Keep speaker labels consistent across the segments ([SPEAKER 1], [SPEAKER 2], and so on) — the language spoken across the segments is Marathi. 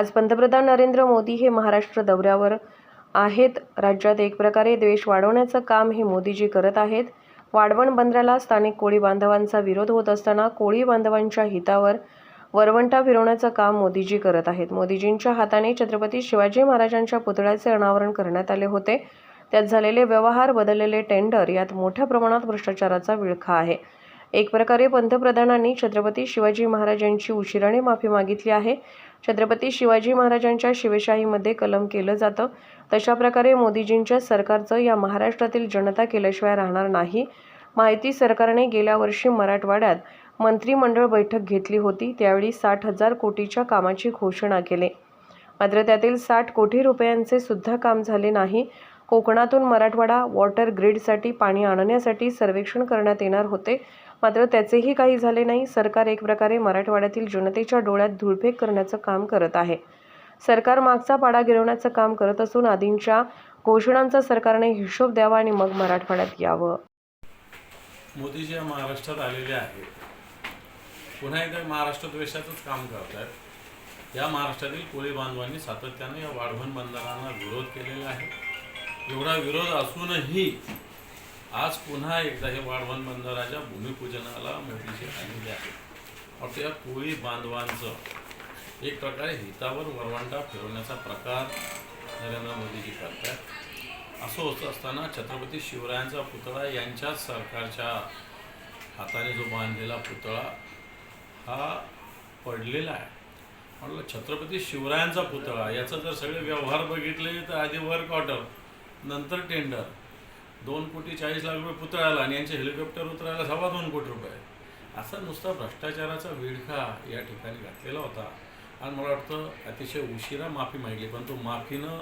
[SPEAKER 1] आज पंतप्रधान नरेंद्र मोदी हे महाराष्ट्र दौऱ्यावर आहेत. राज्यात एक प्रकारे द्वेष वाढवण्याचं काम हे मोदीजी करत आहेत. वाढवण बंदराला स्थानिक कोळी बांधवांचा विरोध होत असताना कोळी बांधवांच्या हितावर वरवंटा फिरवण्याचं काम मोदीजी करत आहेत. मोदीजींच्या हाताने छत्रपती शिवाजी महाराजांच्या पुतळ्याचे अनावरण करण्यात आले होते. त्यात झालेले व्यवहार बदललेले टेंडर यात मोठ्या प्रमाणात भ्रष्टाचाराचा विळखा आहे. एक प्रकारे पंतप्रधानांनी छत्रपती शिवाजी महाराजांची उशिराने माफी मागितली आहे. छत्रपती शिवाजी महाराजांच्या शिवशाहीमध्ये कलम केलं जातं. तशा प्रकारे मोदीजींच्या सरकारचं या महाराष्ट्रातील जनता केल्याशिवाय राहणार नाही. माहिती सरकारने गेल्या वर्षी मराठवाड्यात मंत्रिमंडळ बैठक घेतली होती. त्यावेळी साठ हजार कोटीच्या कामाची घोषणा केली. मात्र त्यातील साठ कोटी रुपयांचे सुद्धा काम झाले नाही. कोकणातून मराठवाडा वॉटर ग्रीडसाठी पाणी आणण्यासाठी सर्वेक्षण करण्यात येणार होते. मात्र त्याचेही काही झाले नाही. सरकार एक प्रकारे मराठवाड्यातील जनतेच्या डोळ्यात धुळफेक करण्याचं काम करत आहे. सरकार मागचा पाडा गिरवण्याचं काम करत असून आदींच्या घोषणांचा सरकारने हिशोब द्यावा आणि मग मराठवाड्यात यावं.
[SPEAKER 2] मोदीजी या महाराष्ट्रात आलेले आहेत पुन्हा एकदा महाराष्ट्र द्वेषाचंच काम करत आहेत या महाराष्ट्रातील कोळी बांधवांनी सातत्याने या वाढवण बंदरांना विरोध केलेला आहे. एवढा विरोध असूनही आज पुन्हा एकदा हे वाढवण बंदराच्या भूमिपूजनाला मोदीजी आलेले आहेत और त्या कोळी बांधवांचं एक प्रकारे हितावर वरवंटा फिरवण्याचा प्रकार नरेंद्र मोदीजी करतात असं होत असताना छत्रपती शिवरायांचा पुतळा यांच्याच सरकारच्या हाताने जो बांधलेला पुतळा हा पडलेला आहे. म्हटलं छत्रपती शिवरायांचा पुतळा याचा जर सगळे व्यवहार बघितले तर आधी वर्क ऑर्डर नंतर टेंडर दोन कोटी चाळीस लाख रुपये पुतळ्याला आणि यांचे हेलिकॉप्टर उतरायला सव्वा दोन कोटी रुपये. असा नुसता भ्रष्टाचाराचा विळखा या ठिकाणी घातलेला होता. आणि मला वाटतं अतिशय उशिरा माफी मागितली पण तो माफीनं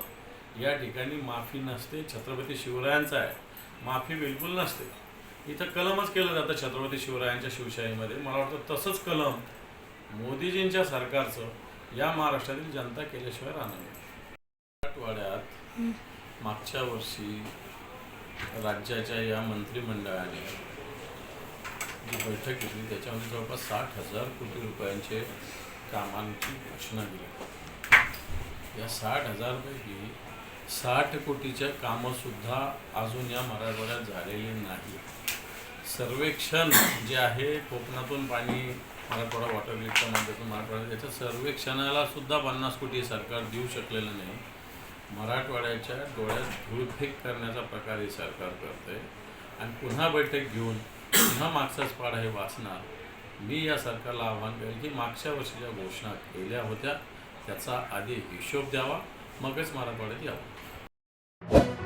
[SPEAKER 2] या ठिकाणी माफी नसते छत्रपती शिवरायांचा आहे. माफी बिलकुल नसते. इथं कलमच केलं जातं छत्रपती शिवरायांच्या शिवशाहीमध्ये. मला वाटतं तसंच कलम मोदीजींच्या सरकारचं या महाराष्ट्रातील जनता केल्याशिवाय राहणार नाही. मराठवाड्यात मागच्या वर्षी राज्याच्या या मंत्रिमंडळाने जी बैठक घेतली त्याच्यामध्ये जवळपास साठ हजार कोटी रुपयांचे कामांची घोषणा केली. या साठ हजारपैकी साठ कोटीच्या कामंसुद्धा अजून या मराठवाड्यात झालेली नाही. सर्वेक्षण जे आहे कोकणातून पाणी मराठवाडा वॉटर ग्रीडच्या माध्यमातून मराठवाडा याच्या सर्वेक्षणाला सुद्धा पन्नास कोटी सरकार देऊ शकलेलं नाही. मराठवाड्याच्या डोळ्यात धूळफेक करण्याचा प्रकार हे सरकार करतंय आणि पुन्हा बैठक घेऊन पुन्हा मागचाच पाडा हे वाचणार मी या सरकारला आव्हान करेल की मागच्या वर्षी ज्या घोषणा केल्या होत्या त्याचा आधी हिशोब द्यावा मगच मराठवाड्यात यावं.